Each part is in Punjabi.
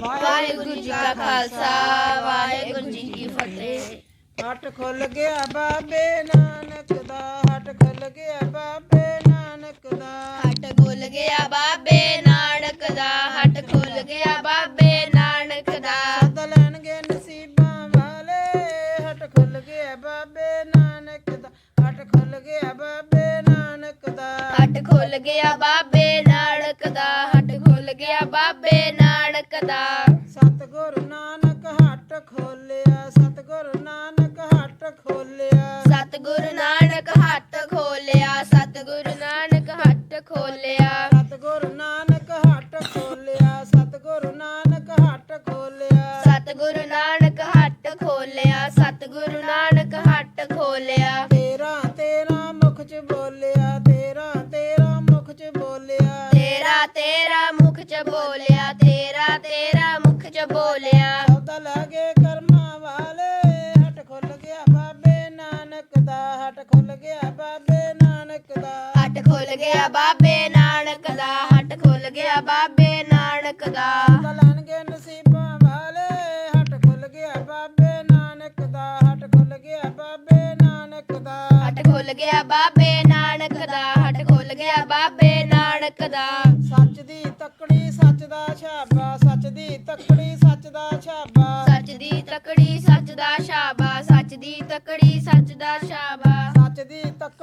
ਵਾਹਿਗੁਰੂ ਜੀ ਕਾ ਖਾਲਸਾ ਵਾਹਿਗੁਰੂ ਜੀ ਕੀ ਫਤਿਹ। ਹੱਟ ਖੁੱਲ ਗਿਆ ਬਾਬੇ ਨਾਨਕ ਦਾ ਹੱਟ ਖੁੱਲ ਗਿਆ ਬਾਬੇ ਨਾਨਕ ਦਾ। ਹੱਟ ਖੁੱਲ ਗਿਆ ਬਾਬੇ ਨਾਨਕ ਦਾ ਹੱਟ ਖੁੱਲ ਗਿਆ ਬਾਬੇ ਨਾਨਕ ਦਾ। ਸਦ ਲੈਣਗੇ ਨਸੀਬਾਂ ਵਾਲੇ ਹੱਟ ਖੁੱਲ ਗਿਆ ਬਾਬੇ ਨਾਨਕ ਦਾ ਹੱਟ ਖੁੱਲ ਗਿਆ ਬਾਬੇ ਨਾਨਕ ਦਾ। ਹੱਟ ਖੁੱਲ ਗਿਆ ਬਾਬੇ ਨਾਨਕ ਦਾ ਹੱਟ ਖੁੱਲ ਗਿਆ ਬਾਬੇ ਨਾਨਕ ਦਾ ਸਤਿਗੁਰ ਨਾਨਕ ਹੱਟ ਖੋਲਿਆ ਸਤਿਗੁਰ ਨਾਨਕ ਹੱਟ ਖੋਲਿਆ। ਸਤਿਗੁਰੂ ਨਾਨਕ ਹੱਟ ਖੋਲਿਆ ਸਤਿਗੁਰੂ ਨਾਨਕ ਹੱਟ ਖੋਲਿਆ। ਸਤਿਗੁਰ ਨਾਨਕ ਹੱਟ ਖੋਲਿਆ ਸਤਿਗੁਰ ਨਾਨਕ ਹੱਟ ਖੋਲਿਆ। ਸਤਿਗੁਰੂ ਨਾਨਕ ਹੱਟ ਖੋਲਿਆ ਸਤਿਗੁਰੂ ਨਾਨਕ ਹੱਟ ਖੋਲਿਆ। ਤੇਰਾ ਤੇਰਾ ਮੁਖ ਚ ਬੋਲਿਆ ਤੇਰਾ ਤੇਰਾ ਮੁਖ ਚ ਬੋਲਿਆ। ਤੇਰਾ ਤੇਰਾ ਮੁਖ ਚ ਬੋਲਿਆ। ਹਟ ਖੁੱਲ ਗਿਆ ਬਾਬੇ ਨਾਨਕ ਦਾ। ਹੱਟ ਖੁੱਲ ਗਿਆ ਬਾਬੇ ਨਾਨਕ ਦਾ ਹੱਟ ਖੁੱਲ ਗਿਆ ਬਾਬੇ ਨਾਨਕ ਦਾ। ਲੈਣਗੇ ਨਸੀਬਾਂ ਵਾਲੇ ਹਟ ਖੁੱਲ ਗਿਆ ਬਾਬੇ ਨਾਨਕ ਦਾ ਹਟ ਖੁੱਲ ਗਿਆ ਬਾਬੇ ਨਾਨਕ ਦਾ। ਹੱਟ ਖੁੱਲ ਗਿਆ ਬਾਬੇ ਨਾਨਕ ਦਾ ਹੱਟ ਖੁੱਲ ਗਿਆ ਬਾਬੇ ਨਾਨਕ ਦਾ। ਸੱਚ ਦੀ ਤਕੜੀ ਸੱਚ ਦਾ ਛਾਬਾ ਸੱਚ ਦੀ ਤਕੜੀ ਸੱਚ ਦਾ ਛਾਬਾ। ਸੱਚ ਦੀ ਤਕੜੀ ਸੱਚ ਦਾ ਸ਼ਾਬਾ ਸੱਚ ਦੀ ਤਕੜੀ ਸੱਚ ਦਾ ਸ਼ਾਬਾ ਸੱਚ ਦੀ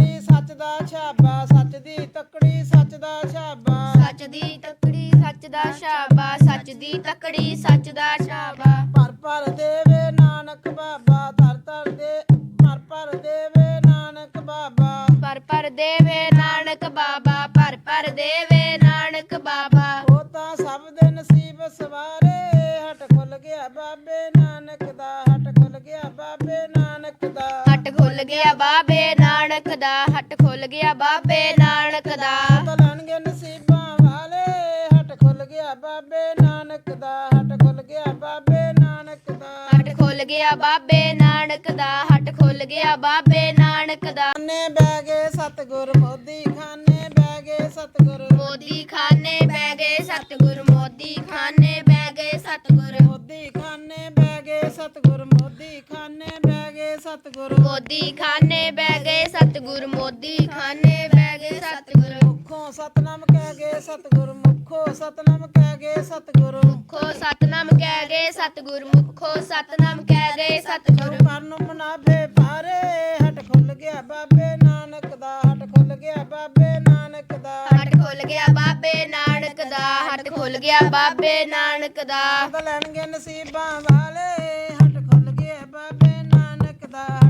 ਤਕੜੀ ਸੱਚ ਦਾ ਛਾਬਾ ਸੱਚ ਦੀ ਤਕੜੀ ਸੱਚ ਦਾ ਛਾਬਾ। ਸੱਚ ਦੀ ਤਕੜੀ ਸੱਚ ਦਾ ਸ਼ਾਬਾ ਸੱਚ ਦੀ ਤਕੜੀ ਸੱਚ ਦਾ ਸ਼ਾਬਾ ਪਰ ਪਰ ਦੇਵੇ ਨਾਨਕ ਬਾਬਾ ਤਰ ਤਰ ਦੇ ਪਰ ਪਰ ਦੇਵੇ ਨਾਨਕ ਬਾਬਾ। ਪਰ ਪਰ ਦੇਵੇ ਨਾਨਕ ਬਾਬਾ ਪਰ ਪਰ ਦੇਵੇ ਨਾਨਕ ਬਾਬਾ। ਉਹ ਤਾਂ ਸਭ ਦੇ ਨਸੀਬ ਸਵਾਰੇ ਹਟ ਖੁੱਲ ਗਿਆ ਬਾਬੇ ਨਾਨਕ ਦਾ ਹਟ ਖੁੱਲ ਗਿਆ ਬਾਬੇ ਨਾਨਕ ਦਾ। ਹੱਟ ਖੁੱਲ ਗਿਆ ਗਿਆ ਬਾਬੇ ਨਾਨਕ ਦਾ। ਤਲਣਗੇ ਨਸੀਬਾਂ ਵਾਲੇ ਹਟ ਖੁੱਲ ਗਿਆ ਬਾਬੇ ਨਾਨਕ ਦਾ ਹਟ ਖੁੱਲ ਗਿਆ ਬਾਬੇ ਨਾਨਕ ਦਾ। ਹੱਟ ਖੁੱਲ ਗਿਆ ਬਾਬੇ ਨਾਨਕ ਦਾ ਹੱਟ ਖੁੱਲ ਗਿਆ ਬਾਬੇ ਨਾਨਕ ਦਾ। ਖਾਨੇ ਬਹਿ ਗਏ ਸਤਗੁਰ ਮੋਦੀ ਖਾਨੇ ਬਹਿ ਗਏ ਸਤਗੁਰ। ਮੋਦੀ ਖਾਨੇ ਬਹਿ ਗਏ ਸਤਿਗੁਰ ਮੋਦੀ ਖਾਨੇ ਬਹਿ ਗਏ ਸਤਿਗੁਰ। ਸਤਗੁਰ ਮੋਦੀ ਖਾਨੇ ਬਹਿ ਗਏ ਸਤਿਗੁਰ ਮੋਦੀ ਖਾਨੇ ਬਹਿ ਗਏ ਸਤਿਗੁਰ। ਮੁਖੋਂ ਸਤਨਾਮ ਕਹਿ ਗਏ ਸਤਗੁਰ ਮੁਖੋਂ ਸਤਨਾਮ ਕਹਿ ਗਏ ਸਤਗੁਰ। ਮੁਖੋ ਸਤਨਾਮ ਕਹਿ ਗਏ ਸਤਿਗੁਰ ਮੁਖੋ ਸਤਨਾਮ ਕਹਿ ਗਏ ਸਤਿਗੁਰ। ਕਰਨ ਮੁਨਾਫੇ ਪਾਰੇ ਹਟ ਖੁੱਲ ਗਿਆ ਬਾਬੇ ਨਾਨਕ ਦਾ ਹਟ ਖੁੱਲ ਗਿਆ ਬਾਬੇ ਨਾਨਕ ਦਾ। ਹੱਟ ਖੁੱਲ ਗਿਆ ਬਾਬੇ ਨਾਨਕ ਦਾ ਹੱਟ ਖੁੱਲ ਗਿਆ ਬਾਬੇ ਨਾਨਕ ਦਾ। ਸਦ ਲੈਣਗੇ ਨਸੀਬਾਂ ਵਾਲੇ ਨਾਨਕ